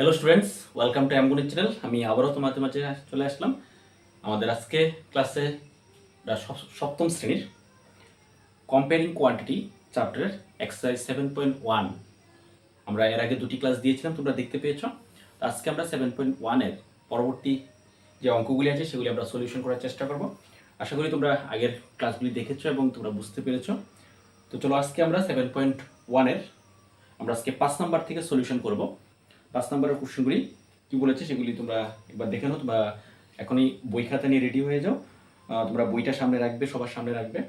Hello students welcome to অ্যামগুনিক channel আমি আবারও তোমাদের মাঝে চলে আসলাম। আমাদের আজকে ক্লাসে সপ্তম শ্রেণির কম্পেয়ারিং কোয়ান্টিটি চ্যাপ্টারের এক্সারসাইজ সেভেন পয়েন্ট ওয়ান আমরা এর আগে দুটি ক্লাস দিয়েছিলাম, তোমরা দেখতে পেয়েছ। আজকে আমরা সেভেন পয়েন্ট ওয়ানের পরবর্তী যে অঙ্কগুলি আছে, সেগুলি আমরা সলিউশন করার চেষ্টা করব। আশা করি তোমরা আগের ক্লাসগুলি দেখেছ এবং তোমরা বুঝতে পেরেছ। তো চলো আজকে আমরা সেভেন পয়েন্ট ওয়ানের আমরা আজকে পাঁচ নাম্বার থেকে সলিউশন করব। পাঁচ নাম্বারের কোশ্চেনগুলি কি বলেছে সেগুলি তোমরা একবার দেখে নাও, তোমরা এখনই বই খাতা নিয়ে রেডি হয়ে যাও। তোমরা বইটা সামনে রাখবে, সবার সামনে রাখবে।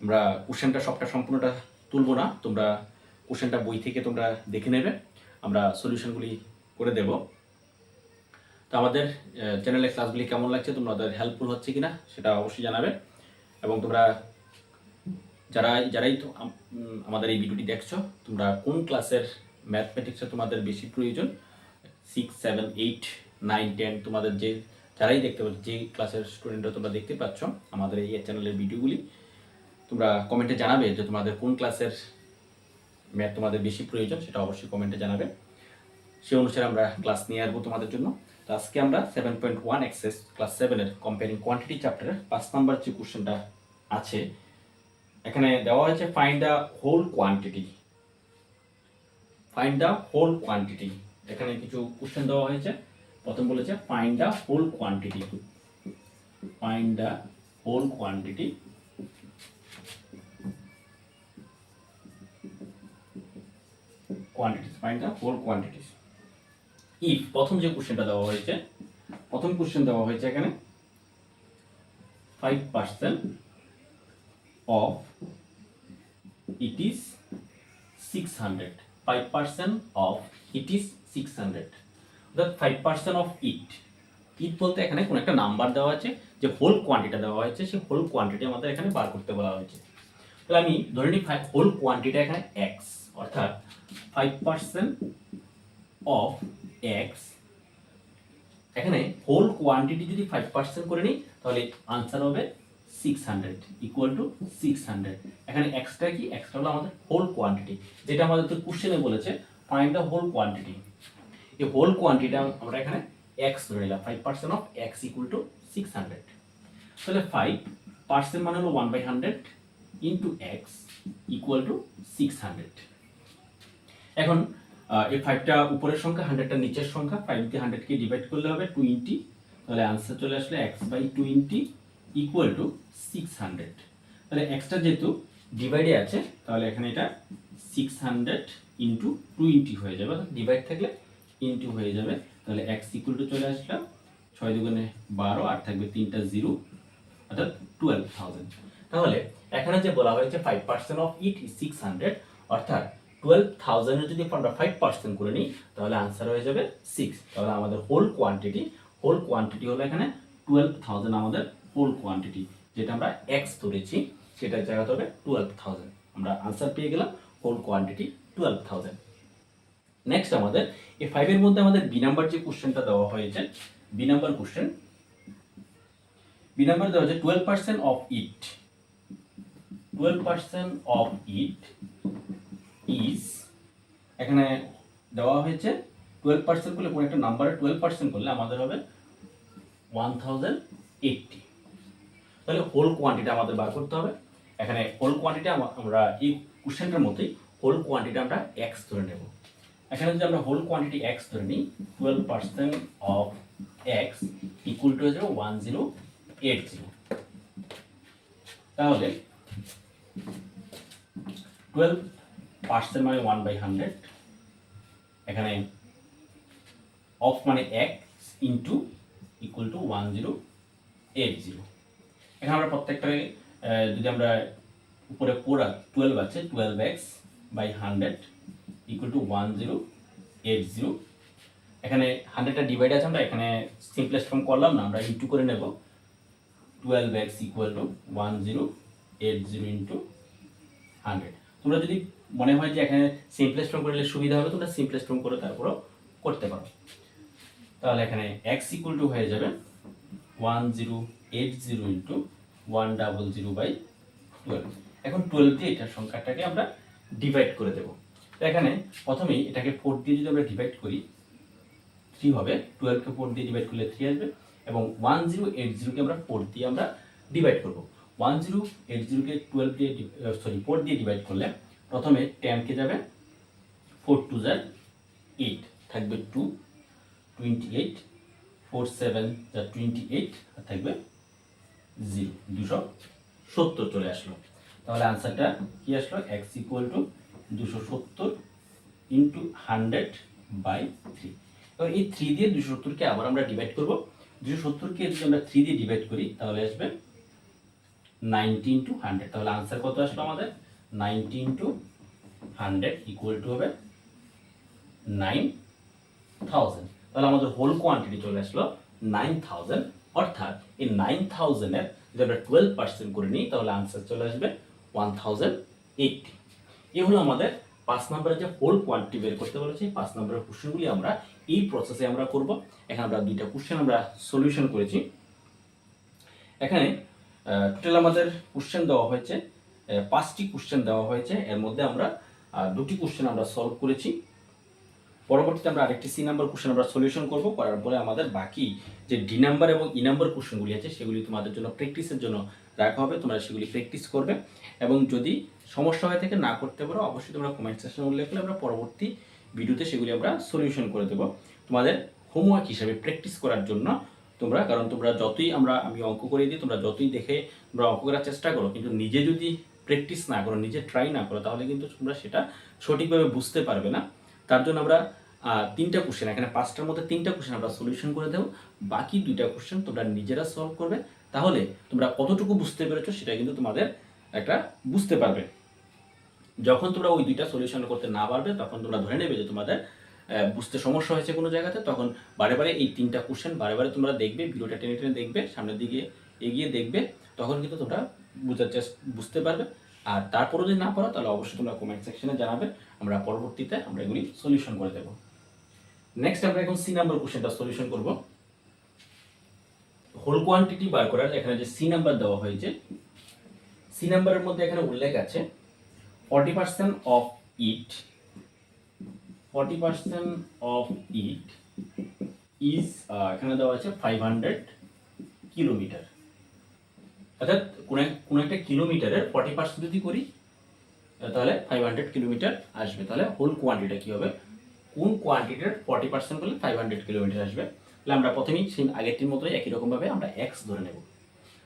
আমরা কোশ্চেনটা সবটা সম্পূর্ণটা তুলবো না, তোমরা কোশ্চেনটা বই থেকে তোমরা দেখে নেবে। আমরা সলিউশনগুলি করে দেব। তো আমাদের চ্যানেলের ক্লাসগুলি কেমন লাগছে তোমাদের হেল্পফুল হচ্ছে কিনা সেটা অবশ্যই জানাবে। এবং তোমরা যারা যারাই আমাদের এই ভিডিওটি দেখছ, তোমরা কোন ক্লাসের ম্যাথমেটিক্সে তোমাদের বেশি প্রয়োজন। Six seven eight nine ten তোমাদের যে, যারাই দেখতে পাচ্ছ, যে ক্লাসের স্টুডেন্টরা তোমরা দেখতে পাচ্ছ আমাদের এই চ্যানেলের ভিডিওগুলি তোমরা কমেন্টে জানাবে যে তোমাদের কোন ক্লাসের ম্যাথ তোমাদের বেশি প্রয়োজন, সেটা অবশ্যই কমেন্টে জানাবে। সে অনুসারে আমরা ক্লাস নিয়ে আসব তোমাদের জন্য। তো আজকে আমরা seven point one exercise class সেভেনের কম্পেয়ারিং কোয়ান্টিটি চ্যাপ্টারের পাঁচ নাম্বার যে কোশ্চেনটা আছে, এখানে দেওয়া হয়েছে find the whole quantity find the whole quantity এখানে কিছু কোশ্চেন দেওয়া হয়েছে। প্রথম বলেছে find the whole quantity find the whole quantity quantities find the whole quantities if প্রথম যে কোশ্চেনটা দেওয়া হয়েছে, প্রথম কোশ্চেন দেওয়া হয়েছে এখানে five percent of it is 600 5% of it is 600 অর্থাৎ 5% of it it বলতে এখানে কোন একটা নাম্বার দেওয়া আছে, যে হোল কোয়ান্টিটি দেওয়া হয়েছে, সেই হোল কোয়ান্টিটি আমাদের এখানে বার করতে বলা হয়েছে। তাহলে আমি ধরে নিই হোল কোয়ান্টিটি এখানে এক্স অর্থাৎ ফাইভ পার্সেন্ট অফ এক্স এখানে হোল কোয়ান্টিটি যদি ফাইভ পার্সেন্ট করে নিই, তাহলে আনসার হবে six hundred equal to six hundred এখানে এক্সট্রা কি? এক্সট্রা হলো আমাদের হোল কোয়ান্টিটি যেটা আমাদের তো কোশ্চেনে বলেছে ফাইন্ড দ্য হোল কোয়ান্টিটি এই হোল কোয়ান্টিটি আমরা এখানে এক্স ধরে নিলাম five percent of X equal to six hundred তাহলে ফাইভ পার্সেন্ট মানে হলো one by hundred into X equal to six hundred এখন এই ফাইভটা উপরের সংখ্যা হান্ড্রেডটা নিচের সংখ্যা ফাইভ দিয়ে হান্ড্রেডকে ডিভাইড করলে হবে টোয়েন্টি তাহলে আনসার চলে আসলে X by twenty equal to six hundred তাহলে এক্সটা যেহেতু ডিভাইডে আছে, তাহলে এখানে এটা সিক্স হান্ড্রেড ইন্টু টোয়েন্টি হয়ে যাবে। ডিভাইড থাকলে ইন্টু হয়ে যাবে। তাহলে এক্স ইকুয়াল টু চলে আসলাম। ছয় দুগুণে বারো আর থাকবে তিনটা জিরো, অর্থাৎ টুয়েলভ থাউজেন্ড তাহলে এখানে যে বলা হয়েছে five percent of it six hundred অর্থাৎ টুয়েলভ থাউজেন্ডের যদি আমরা ফাইভ পার্সেন্ট করে নিই, তাহলে আনসার হয়ে যাবে সিক্স তাহলে আমাদের হোল কোয়ান্টিটি হোল কোয়ান্টিটি হলো এখানে টুয়েলভ থাউজেন্ড আমাদের হোল কোয়ান্টিটি যেটা আমরা এক্স ধরেছি, সেটার জায়গাতে হবে টুয়েলভ থাউজেন্ড আমরা আনসার পেয়ে গেলাম whole quantity twelve thousand next আমাদের, এই ফাইভের মধ্যে আমাদের বি নাম্বার যে কোশ্চেনটা দেওয়া হয়েছে B number question B number দেওয়া হয়েছে twelve percent of it twelve percent of it is এখানে দেওয়া হয়েছে টুয়েলভ পার্সেন্ট করলে কোনো একটা নাম্বারে টুয়েলভ পার্সেন্ট করলে আমাদের হবে ওয়ান থাউজেন্ড এইটটি তাহলে হোল কোয়ান্টিটি আমাদের বার করতে হবে। এখানে হোল কোয়ান্টিটি আমরা এই কোশ্চেনটার মতোই হোল কোয়ান্টিটি আমরা এক্স ধরে নেব। এখানে যদি আমরা হোল কোয়ান্টিটি এক্স ধরে নিই twelve percent of X equal to হয়ে ওয়ান জিরো এইট জিরো তাহলে টুয়েলভ পার্সেন্ট মানে ওয়ান বাই হান্ড্রেড এখানে অফ মানে X into equal to one zero eight zero এখানে আমরা প্রত্যেকটাকে আহ, যদি আমরা উপরে পুরা টুয়েলভ আছে twelve X by hundred equal to one zero eight zero এখানে হান্ড্রেডটা ডিভাইড আছে আমরা এখানে সিম্পলেস্ট ফর্ম করলাম না আমরা ইন্টু করে নেব। Twelve X equal to one zero eight zero into hundred তোমরা যদি মনে হয় যে এখানে সিম্পলেস্ট ফর্ম করলে সুবিধা হবে তোমরা সিম্পলেস্ট ফর্ম করে তারপরও করতে পারো। তাহলে এখানে এক্স ইকুয়াল টু হয়ে যাবে one zero eight zero into one double zero by twelve এখন টুয়েলভ দিয়ে এটার সংখ্যাটাকে আমরা ডিভাইড করে দেবো। এখানে প্রথমেই এটাকে ফোর দিয়ে যদি আমরা ডিভাইড করি থ্রি হবে। টুয়েলভকে ফোর দিয়ে ডিভাইড করলে থ্রি আসবে এবং ওয়ান জিরো এইট জিরোকে আমরা ফোর দিয়ে আমরা ডিভাইড করব। ওয়ান জিরো এইট জিরোকে টুয়েলভ দিয়ে সরি ফোর দিয়ে ডিভাইড করলে প্রথমে টেনকে যাবে ফোর টু জার এইট থাকবে two twenty eight four seven, যা টোয়েন্টি এইট আর থাকবে জিরো দুশো সত্তর চলে আসলো। তাহলে আনসারটা কি আসলো? এক্স ইকুয়াল টু দুশো সত্তর ইন্টু হান্ড্রেড বাই থ্রি এবার এই থ্রি দিয়ে দুশো সত্তরকে আবার আমরা ডিভাইড করব। দুশো সত্তরকে যদি আমরা থ্রি দিয়ে ডিভাইড করি, তাহলে আসবে নাইনটি ইন্টু হান্ড্রেড তাহলে আনসার কত আসলো আমাদের? Ninety into hundred equal to হবে নাইন থাউজেন্ড তাহলে আমাদের হোল কোয়ান্টিটি চলে আসলো নাইন থাউজেন্ড অর্থাৎ এই নাইন থাউজেন্ডের যদি আমরা টুয়েলভ পার্সেন্ট করে নিই, তাহলে আনসার চলে আসবে ওয়ান থাউজেন্ড এইটটি এ হলো আমাদের পাঁচ নম্বরের যে হোল কোয়ান্টিটি বের করতে বলেছি পাঁচ নম্বরের কোশ্চেনগুলি আমরা এই প্রসেসে আমরা করব। এখানে আমরা দুইটা কোশ্চেন আমরা সলিউশন করেছি। এখানে টোটাল আমাদের কোশ্চেন দেওয়া হয়েছে পাঁচটি কোশ্চেন দেওয়া হয়েছে। এর মধ্যে আমরা দুটি কোশ্চেন আমরা সলভ করেছি। পরবর্তীতে আমরা আরেকটি সি নাম্বার কোশ্চেন আমরা সলিউশন করব। করার পরে আমাদের বাকি যে ডি নাম্বার এবং ই নাম্বার কোশ্চেনগুলি আছে, সেগুলি তোমাদের জন্য প্র্যাকটিসের জন্য রাখা হবে। তোমরা সেগুলি প্র্যাকটিস করবে। এবং যদি সমস্যা হয়ে থাকে না করতে পারো, অবশ্যই তোমরা কমেন্ট সেকশনে উল্লেখ করলে আমরা পরবর্তী ভিডিওতে সেগুলি আমরা সলিউশন করে দেবো। তোমাদের হোমওয়ার্ক হিসাবে প্র্যাকটিস করার জন্য তোমরা, কারণ তোমরা যতই আমরা, আমি অঙ্ক করে দিই, তোমরা যতই দেখে তোমরা অঙ্ক করার চেষ্টা করো, কিন্তু নিজে যদি প্র্যাকটিস না করো, নিজে ট্রাই না করো, তাহলে কিন্তু তোমরা সেটা সঠিকভাবে বুঝতে পারবে না। তার জন্য আমরা তিনটা কোশ্চেন এখানে পাঁচটার মধ্যে তিনটা কোশ্চেন আমরা সলিউশন করে দেবো, বাকি দুইটা কোশ্চেন তোমরা নিজেরা সলভ করবে, তাহলে তোমরা কতটুকু বুঝতে পেরেছ সেটা কিন্তু তোমাদের একটা বুঝতে পারবে। যখন তোমরা ওই দুইটা সলিউশন করতে না পারবে, তখন তোমরা ধরে নেবে যে তোমাদের বুঝতে সমস্যা হয়েছে কোনো জায়গাতে, তখন বারে বারে এই তিনটা কোশ্চেন বারে বারে তোমরা দেখবে, ভিডিওটা টেনে টেনে দেখবে, সামনের দিকে এগিয়ে দেখবে, তখন কিন্তু তোমরা বুঝার চেষ্টা বুঝতে পারবে। আর তারপরে যদি না পারো, তাহলে অবশ্যই তোমরা কমেন্ট সেকশনে জানাবে। আমরা পরবর্তীতে আমরা এগুলি সলিউশন করে দেবো। নেক্সট আমরা এখন সি নাম্বার কোশ্চেনটা সলিউশন করব। হোল কোয়ান্টিটি বার করার এখানে যে সি নাম্বার দেওয়া হয়েছে সি নাম্বারের মধ্যে এখানে উল্লেখ আছে forty percent of it forty percent of it is এখানে দেওয়া আছে ফাইভ হান্ড্রেড কিলোমিটার অর্থাৎ কোন এক- কোন একটা কিলোমিটারের ফর্টি পার্সেন্ট যদি করি তাহলে ফাইভ হান্ড্রেড কিলোমিটার আসবে। তাহলে হোল কোয়ান্টিটা কি হবে? কোন কোয়ান্টিটির ফর্টি পার্সেন্ট করলে ফাইভ হান্ড্রেড কিলোমিটার আসবে? তাহলে আমরা প্রথমেই সেই আগেরটির মতোই একই রকমভাবে আমরা এক্স ধরে নেব।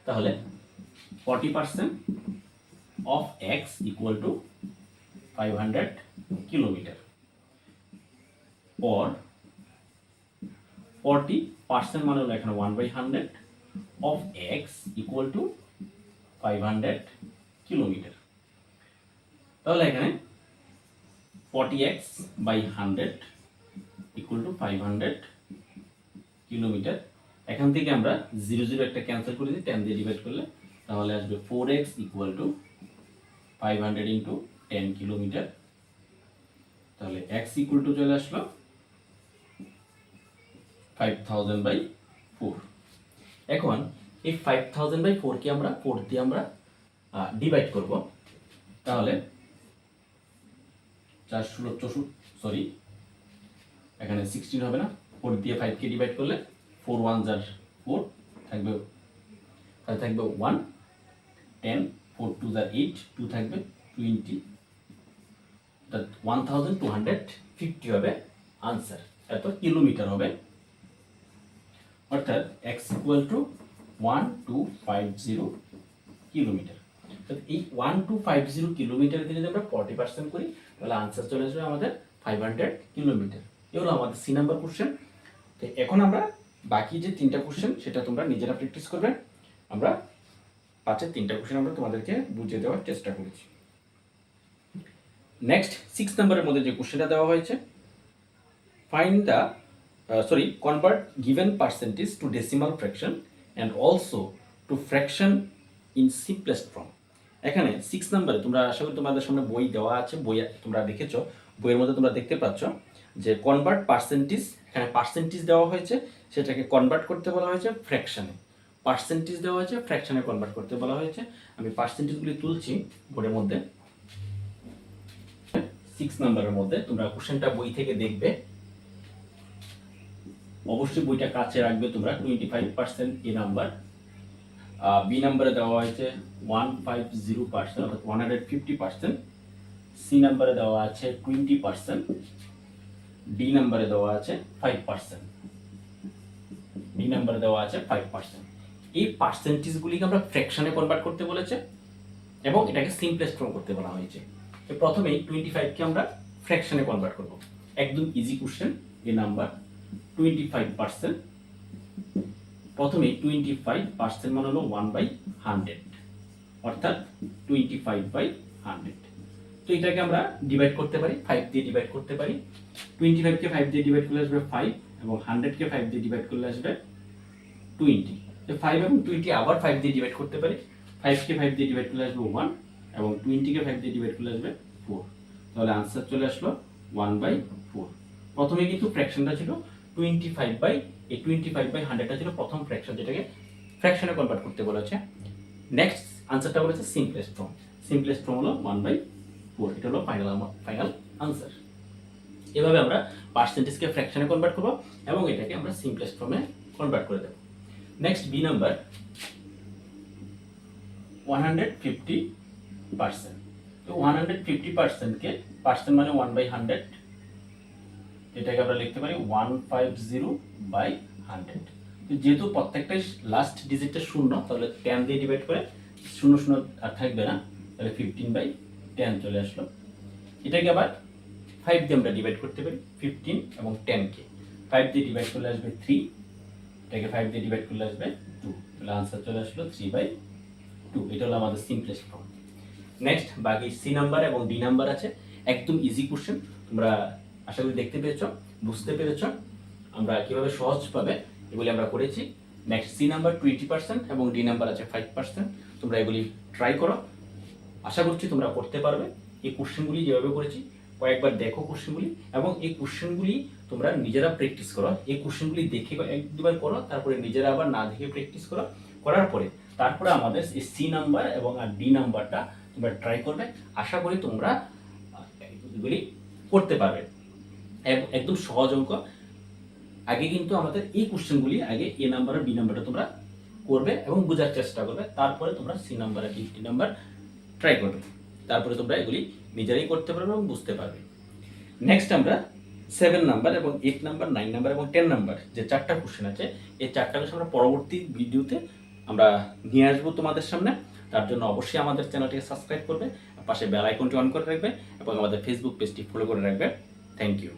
তাহলে forty percent of x equal to five hundred kilometre. or forty percent মানে হলো এখানে one by hundred of x equal to five hundred kilometre. তাহলে এখানে forty x by hundred equal to five hundred kilometre. এখান থেকে আমরা zero zero একটা cancel করে দিই টেন দিয়ে ডিভাইড করলে, তাহলে আসবে four x equal to five hundred into ten kilometre. তাহলে এক্স ইকুয়াল টু চলে আসলো ফাইভ থাউজেন্ড বাই ফোর এখন এই ফাইভ থাউজেন্ড বাই ফোরকে আমরা ফোর দিয়ে আমরা ডিভাইড করব। তাহলে চার ষোলো চৌষট্টি সরি এখানে সিক্সটিন হবে না ফোর দিয়ে ফাইভকে ডিভাইড করলে ফোর ওয়ান যার ফোর থাকবে, তাহলে থাকবে ওয়ান টেন ফোর টু যার এইট টু থাকবে twenty one thousand two hundred fifty হবে আনসার এত কিলোমিটার হবে, অর্থাৎ x equal to one two five zero kilometre এই ওয়ান টু ফাইভ জিরো কিলোমিটারকে যদি আমরা ফর্টি পার্সেন্ট করি তাহলে আনসার চলে আসবে আমাদের ফাইভ হান্ড্রেড কিলোমিটার এ হলো আমাদের সি নাম্বার কোশ্চেন তো এখন আমরা বাকি যে তিনটা কোশ্চেন সেটা তোমরা নিজেরা প্র্যাকটিস করবে। আমরা পাঁচের তিনটা কোশ্চেন আমরা তোমাদেরকে বুঝিয়ে দেওয়ার চেষ্টা করেছি। নেক্সট সিক্স নাম্বারের মধ্যে যে কোশ্চেনটা দেওয়া হয়েছে fine the sorry convert convert percentage to decimal fraction and also to to in simplest form এখানে সিক্স নাম্বারে তোমরা আশা করি তোমাদের সামনে বই দেওয়া আছে, বই তোমরা দেখেছ, বইয়ের মধ্যে তোমরা দেখতে পাচ্ছ যে কনভার্ট পার্সেন্টেজ এখানে পার্সেন্টেজ দেওয়া হয়েছে, সেটাকে কনভার্ট করতে বলা হয়েছে ফ্র্যাকশানে পার্সেন্টেজ দেওয়া হয়েছে ফ্র্যাকশনে কনভার্ট করতে বলা হয়েছে। আমি পার্সেন্টেজগুলি তুলছি বোর্ডের মধ্যে। সিক্স নাম্বারের মধ্যে তোমরা কোশ্চেনটা বই থেকে দেখবে। অবশ্যই বইটা কাছে রাখবে তোমরা twenty five percent A number B নাম্বারে দেওয়া হয়েছে ওয়ান ফাইভ জিরো পার্সেন্ট অর্থাৎ one hundred fifty percent C নাম্বারে দেওয়া আছে টোয়েন্টি পার্সেন্ট ডি নাম্বারে দেওয়া আছে ফাইভ পার্সেন্ট ডি নাম্বারে দেওয়া আছে ফাইভ পার্সেন্ট এই পার্সেন্টেজগুলিকে আমরা ফ্র্যাকশনে কনভার্ট করতে বলেছে এবং এটাকে সিম্পলেস্ট ফর্ম করতে বলা হয়েছে। তো প্রথমেই টোয়েন্টি ফাইভকে আমরা ফ্র্যাকশনে কনভার্ট করব। একদম easy question A number twenty five percent প্রথমে টোয়েন্টি ফাইভ পার্সেন্ট মানে হলো ওয়ান বাই হান্ড্রেড অর্থাৎ টোয়েন্টি ফাইভ বাই হান্ড্রেড তো এটাকে আমরা ডিভাইড করতে পারি ফাইভ দিয়ে ডিভাইড করতে পারি। টোয়েন্টি ফাইভকে ফাইভ দিয়ে ডিভাইড করলে আসবে ফাইভ এবং হান্ড্রেডকে ফাইভ দিয়ে ডিভাইড করলে আসবে টোয়েন্টি তো ফাইভ এবং টোয়েন্টি আবার ফাইভ দিয়ে ডিভাইড করতে পারি। ফাইভকে ফাইভ দিয়ে ডিভাইড করলে আসবে ওয়ান এবং টোয়েন্টিকে ফাইভ দিয়ে ডিভাইড করলে আসবে ফোর তাহলে আনসার চলে আসলো ওয়ান বাই ফোর প্রথমে কিন্তু ফ্র্যাকশনটা ছিল টোয়েন্টি ফাইভ বাই এই টোয়েন্টি ফাইভ বাই হান্ড্রেডটা ছিল প্রথম ফ্র্যাকশন যেটাকে ফ্র্যাকশনে কনভার্ট করতে বলেছে। নেক্সট আনসারটা বলেছে সিম্পলেস্ট ফর্ম সিম্পলেস্ট ফর্ম হলো ওয়ান বাই ফোর এটা হলো ফাইনাল ফাইনাল আনসার এভাবে আমরা পার্সেন্টেজকে ফ্র্যাকশনে কনভার্ট করব এবং এটাকে আমরা সিম্পলেস্ট ফর্মে কনভার্ট করে দেবো। Next B number one hundred fifty percent তো ওয়ান হান্ড্রেড ফিফটি পার্সেন্টকে পার্সেন্ট মানে ওয়ান বাই হান্ড্রেড এটাকে আমরা লিখতে পারি one five zero by hundred. যেহেতু প্রত্যেকটাই লাস্ট ডিজিটটা শূন্য, তাহলে টেন দিয়ে ডিভাইড করে শূন্য শূন্য আর থাকবে না, তাহলে ফিফটিন বাই টেন চলে আসলো। এটাকে আবার ফাইভ দিয়ে আমরা ডিভাইড করতে পারি ফিফটিন এবং টেনকে ফাইভ দিয়ে ডিভাইড করলে আসবে থ্রি এটাকে ফাইভ দিয়ে ডিভাইড করলে আসবে টু তাহলে আনসার চলে আসলো থ্রি বাই টু এটা হলো আমাদের সিম্পলেস্ট ফর্ম নেক্সট বাকি সি নাম্বার এবং ডি নাম্বার আছে। একদম ইজি কোশ্চেন তোমরা আশা করি দেখতে পেরেছ, বুঝতে পেরেছ আমরা কীভাবে সহজভাবে এগুলি আমরা করেছি। Next C number twenty percent এবং ডি নাম্বার আছে ফাইভ পার্সেন্ট তোমরা এগুলি ট্রাই করো। আশা করছি তোমরা করতে পারবে। এই কোশ্চেনগুলি যেভাবে করেছি, কয়েকবার দেখো কোশ্চেনগুলি এবং এই কোশ্চেনগুলি তোমরা নিজেরা প্র্যাকটিস করো। এই কোশ্চেনগুলি দেখে এক দুবার করো, তারপরে নিজেরা আবার না দেখে প্র্যাকটিস করো। করার পরে তারপরে আমাদের এই সি নাম্বার এবং আর ডি নাম্বারটা তোমরা ট্রাই করবে। আশা করি তোমরা এগুলি করতে পারবে। একদম সহজ অঙ্ক। আগে কিন্তু আমাদের এই কোশ্চেনগুলি, আগে এ নাম্বার বি নাম্বারটা তোমরা করবে এবং বোঝার চেষ্টা করবে। তারপরে তোমরা সি নাম্বার আর ডি নাম্বার ট্রাই করবে। তারপরে তোমরা এগুলি নিজেরাই করতে পারবে এবং বুঝতে পারবে। নেক্সট আমরা সেভেন নাম্বার এবং এইট নাম্বার নাইন নাম্বার এবং টেন নাম্বার যে চারটা কোশ্চেন আছে, এই চারটা কোশ্চেন আমরা পরবর্তী ভিডিওতে আমরা নিয়ে আসব তোমাদের সামনে। তার জন্য অবশ্যই আমাদের চ্যানেলটিকে সাবস্ক্রাইব করবে পাশে বেল আইকনটি অন করে রাখবে এবং আমাদের ফেসবুক পেজটি ফলো করে রাখবে। Thank you